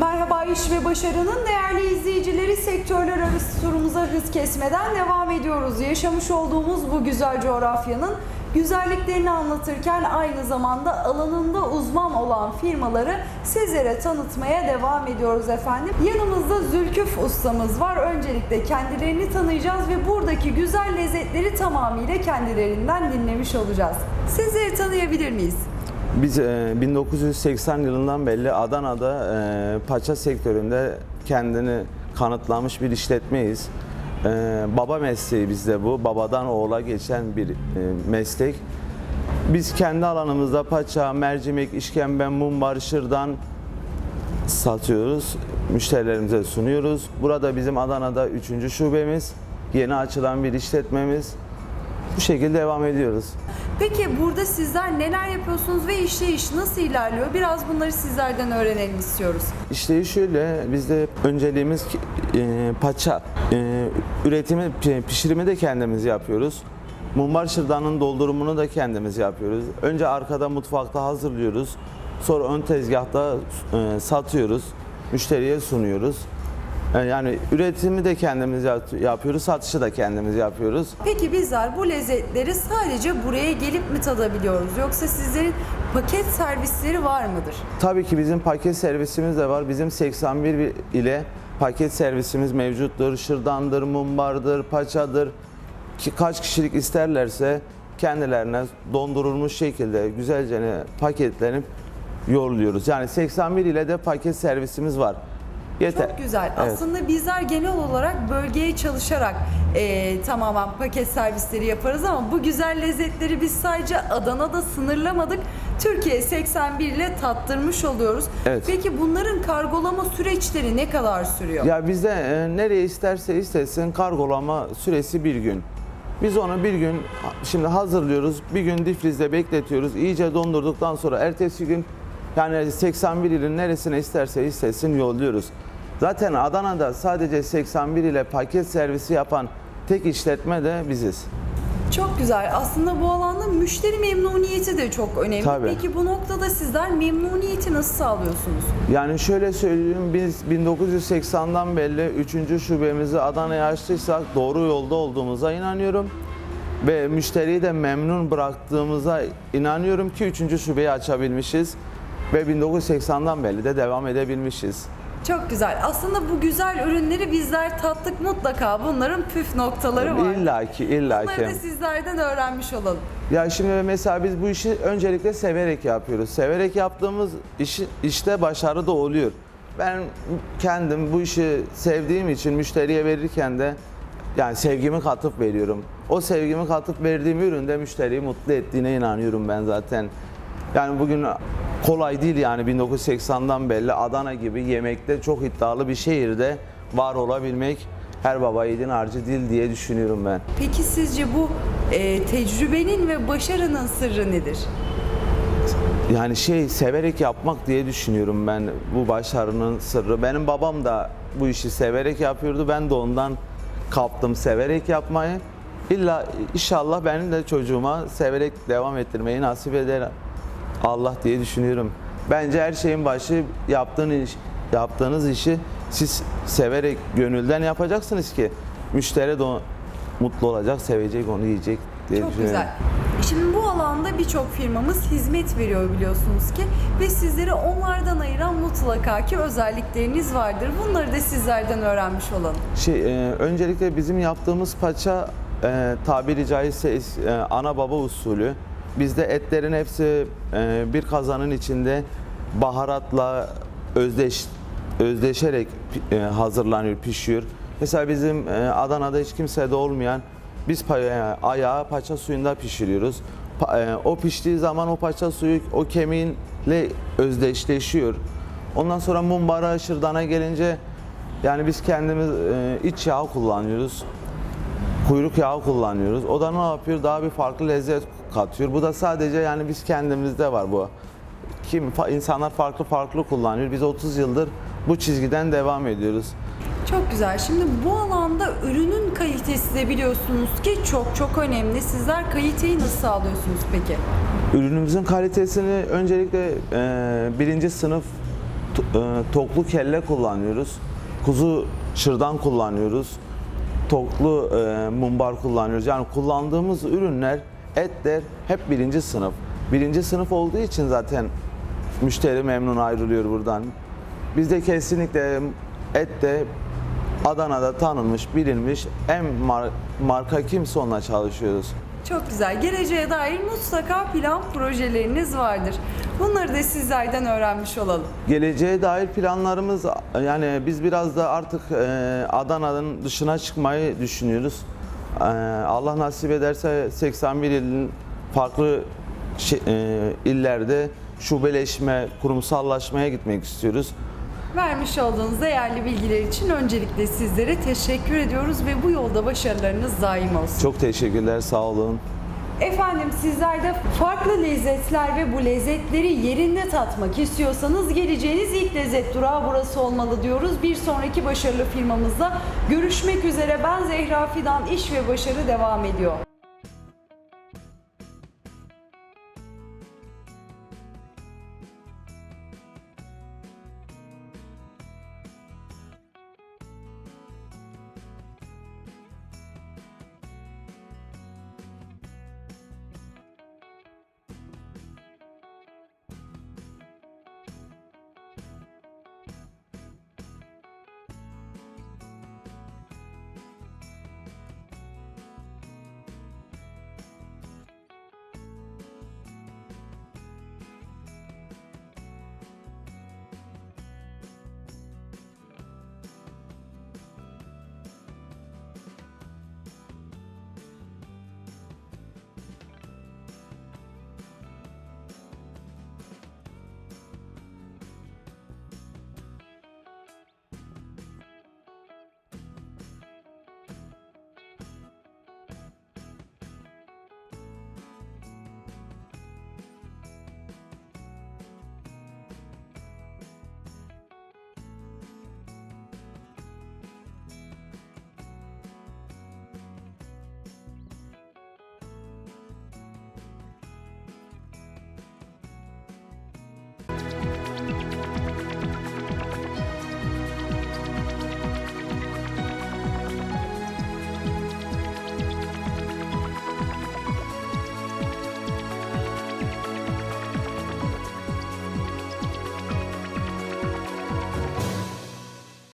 Merhaba iş ve başarının değerli izleyicileri sektörler arası turumuza hız kesmeden devam ediyoruz. Yaşamış olduğumuz bu güzel coğrafyanın güzelliklerini anlatırken aynı zamanda alanında uzman olan firmaları sizlere tanıtmaya devam ediyoruz efendim. Yanımızda Zülküf ustamız var. Öncelikle kendilerini tanıyacağız ve buradaki güzel lezzetleri tamamıyla kendilerinden dinlemiş olacağız. Sizleri tanıyabilir miyiz? Biz e, 1980 yılından beri Adana'da e, paça sektöründe kendini kanıtlamış bir işletmeyiz. E, baba mesleği bizde bu. Babadan oğula geçen bir e, meslek. Biz kendi alanımızda paça, mercimek, işkembe, mumbar, şırdan satıyoruz. Müşterilerimize sunuyoruz. Burada bizim Adana'da 3. şubemiz. Yeni açılan bir işletmemiz. Bu şekilde devam ediyoruz. Peki burada sizler neler yapıyorsunuz ve işleyiş nasıl ilerliyor? Biraz bunları sizlerden öğrenelim istiyoruz. İşte şöyle bizde önceliğimiz e, paça. E, üretimi, pi- pişirimi de kendimiz yapıyoruz. Mumbar şırdanın doldurumunu da kendimiz yapıyoruz. Önce arkada mutfakta hazırlıyoruz. Sonra ön tezgahta e, satıyoruz. Müşteriye sunuyoruz. E, Yani üretimi de kendimiz yap- yapıyoruz, satışı da kendimiz yapıyoruz. Peki bizler bu lezzetleri sadece buraya gelip mi tadabiliyoruz? Yoksa sizlerin paket servisleri var mıdır? Tabii ki bizim paket servisimiz de var. Bizim 81 ile paket servisimiz mevcuttur. Şırdandır, mumbardır, paçadır. Ki kaç kişilik isterlerse kendilerine dondurulmuş şekilde güzelce paketlenip yolluyoruz. Yani 81 ile de paket servisimiz var. Yeter. Çok güzel. Evet. Aslında bizler genel olarak bölgeye çalışarak eee, tamamen paket servisleri yaparız ama bu güzel lezzetleri biz sadece Adana'da sınırlamadık. Türkiye 81 ile tattırmış oluyoruz. Evet. Peki bunların kargolama süreçleri ne kadar sürüyor? Ya bizde e, nereye isterse istesin kargolama süresi bir gün. Biz onu bir gün şimdi hazırlıyoruz. Bir gün difrizde bekletiyoruz. İyice dondurduktan sonra ertesi gün yani 81 ilin neresine isterse istesin yolluyoruz. Zaten Adana'da sadece 81 ile paket servisi yapan tek işletme de biziz. Çok güzel. Aslında bu alanda müşteri memnuniyeti de çok önemli. Tabii. Peki bu noktada sizler memnuniyeti nasıl sağlıyorsunuz? Yani şöyle söyleyeyim biz 1980'dan beri 3. şubemizi Adana'ya açtıysak doğru yolda olduğumuza inanıyorum. Ve müşteriyi de memnun bıraktığımıza inanıyorum ki 3. şubeyi açabilmişiz. Ve 1980'dan beri de devam edebilmişiz. Çok güzel. Aslında bu güzel ürünleri bizler tattık mutlaka. Bunların püf noktaları var. İlla ki, Bunları illa da ki. sizlerden öğrenmiş olalım. Ya şimdi mesela biz bu işi öncelikle severek yapıyoruz. Severek yaptığımız işi, işte başarı da oluyor. Ben kendim bu işi sevdiğim için müşteriye verirken de yani sevgimi katıp veriyorum. O sevgimi katıp verdiğim üründe müşteriyi mutlu ettiğine inanıyorum ben zaten. Yani bugün kolay değil yani 1980'dan beri Adana gibi yemekte çok iddialı bir şehirde var olabilmek her baba yiğidin harcı değil diye düşünüyorum ben. Peki sizce bu e, tecrübenin ve başarının sırrı nedir? Yani şey severek yapmak diye düşünüyorum ben bu başarının sırrı. Benim babam da bu işi severek yapıyordu. Ben de ondan kaptım severek yapmayı. İlla inşallah benim de çocuğuma severek devam ettirmeyi nasip eder Allah diye düşünüyorum. Bence her şeyin başı yaptığın iş, yaptığınız işi siz severek gönülden yapacaksınız ki müşteri de mutlu olacak, sevecek, onu yiyecek diye Çok düşünüyorum. güzel. Şimdi bu alanda birçok firmamız hizmet veriyor biliyorsunuz ki ve sizleri onlardan ayıran mutlaka ki özellikleriniz vardır. Bunları da sizlerden öğrenmiş olalım. Şey, e, öncelikle bizim yaptığımız paça e, tabiri caizse e, ana baba usulü. Bizde etlerin hepsi e, bir kazanın içinde baharatla özdeş özdeşerek e, hazırlanıyor, pişiyor. Mesela bizim e, Adana'da hiç kimsede olmayan biz pa- e, ayağı paça suyunda pişiriyoruz. O piştiği zaman o paça suyu o kemiğinle özdeşleşiyor. Ondan sonra mumbara, şırdana gelince yani biz kendimiz iç yağ kullanıyoruz. Kuyruk yağı kullanıyoruz. O da ne yapıyor? Daha bir farklı lezzet katıyor. Bu da sadece yani biz kendimizde var bu. Kim insanlar farklı farklı kullanıyor. Biz 30 yıldır bu çizgiden devam ediyoruz. Çok güzel. Şimdi bu alanda ürünün kalitesi de biliyorsunuz ki çok çok önemli. Sizler kaliteyi nasıl sağlıyorsunuz peki? Ürünümüzün kalitesini öncelikle e, birinci sınıf e, toklu kelle kullanıyoruz. Kuzu çırdan kullanıyoruz. Toklu e, mumbar kullanıyoruz. Yani kullandığımız ürünler, etler hep birinci sınıf. Birinci sınıf olduğu için zaten müşteri memnun ayrılıyor buradan. Bizde kesinlikle et de Adana'da tanınmış, bilinmiş en mar- marka kimse onunla çalışıyoruz. Çok güzel. Geleceğe dair mutlaka plan projeleriniz vardır. Bunları da sizlerden öğrenmiş olalım. Geleceğe dair planlarımız yani biz biraz da artık e, Adana'nın dışına çıkmayı düşünüyoruz. E, Allah nasip ederse 81 ilin farklı e, illerde şubeleşme, kurumsallaşmaya gitmek istiyoruz. Vermiş olduğunuz değerli bilgiler için öncelikle sizlere teşekkür ediyoruz ve bu yolda başarılarınız daim olsun. Çok teşekkürler, sağ olun. Efendim sizler de farklı lezzetler ve bu lezzetleri yerinde tatmak istiyorsanız geleceğiniz ilk lezzet durağı burası olmalı diyoruz. Bir sonraki başarılı firmamızda görüşmek üzere. Ben Zehra Fidan, İş ve Başarı devam ediyor.